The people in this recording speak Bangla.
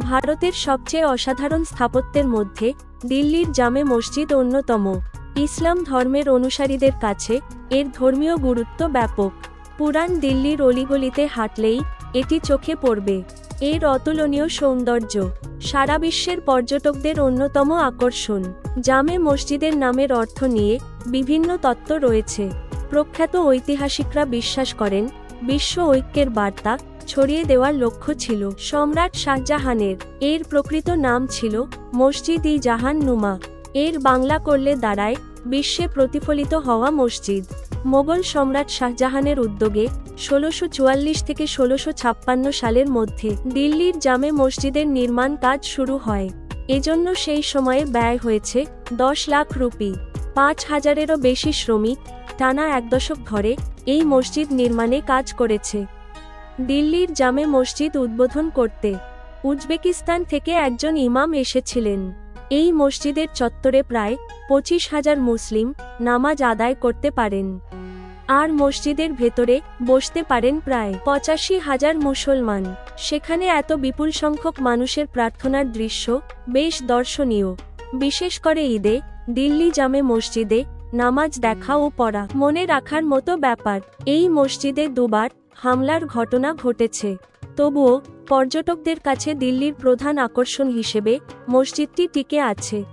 ভারতের সবচেয়ে অসাধারণ স্থাপত্যের মধ্যে দিল্লির জামে মসজিদ অন্যতম। ইসলাম ধর্মের অনুসারীদের কাছে এর ধর্মীয় গুরুত্ব ব্যাপক। পুরান দিল্লির অলিগলিতে হাঁটলেই এটি চোখে পড়বে। এর অতুলনীয় সৌন্দর্য, সারা বিশ্বের পর্যটকদের অন্যতম আকর্ষণ। জামে মসজিদের নামের অর্থ নিয়ে বিভিন্ন তত্ত্ব রয়েছে। প্রখ্যাত ঐতিহাসিকরা বিশ্বাস করেন বিশ্ব ঐক্যের বার্তা ছড়িয়ে দেওয়ার লক্ষ্য ছিল সম্রাট শাহজাহানের। এর প্রকৃত নাম ছিল মসজিদ ই জাহান নুমা এর বাংলা করলে দাঁড়ায়, বিশ্বে প্রতিফলিত হওয়া মসজিদ। মোগল সম্রাট শাহজাহানের উদ্যোগে ষোলোশো চুয়াল্লিশ থেকে ষোলোশো ছাপ্পান্ন সালের মধ্যে দিল্লির জামে মসজিদের নির্মাণ কাজ শুরু হয়। এজন্য সেই সময়ে ব্যয় হয়েছে দশ লাখ রুপি। পাঁচ হাজারেরও বেশি শ্রমিক টানা এক দশক ধরে এই মসজিদ নির্মাণে কাজ করেছে। দিল্লির জামে মসজিদ উদ্বোধন করতে উজবেকিস্তান থেকে একজন ইমাম এসেছিলেন। এই মসজিদের চত্বরে প্রায় পঁচিশ হাজার মুসলিম নামাজ আদায় করতে পারেন। আর মসজিদের ভেতরে বসতে পারেন প্রায় পঁচাশি হাজার মুসলমান। সেখানে এত বিপুল সংখ্যক মানুষের প্রার্থনার দৃশ্য বেশ দর্শনীয়। বিশেষ করে ঈদে দিল্লি জামে মসজিদে নামাজ দেখা ও পড়া মনে রাখার মতো ব্যাপার। এই মসজিদে দুবার হামলার ঘটনা ঘটেছে। তবুও পর্যটকদের কাছে দিল্লির প্রধান আকর্ষণ হিসেবে মসজিদটি টিকে আছে।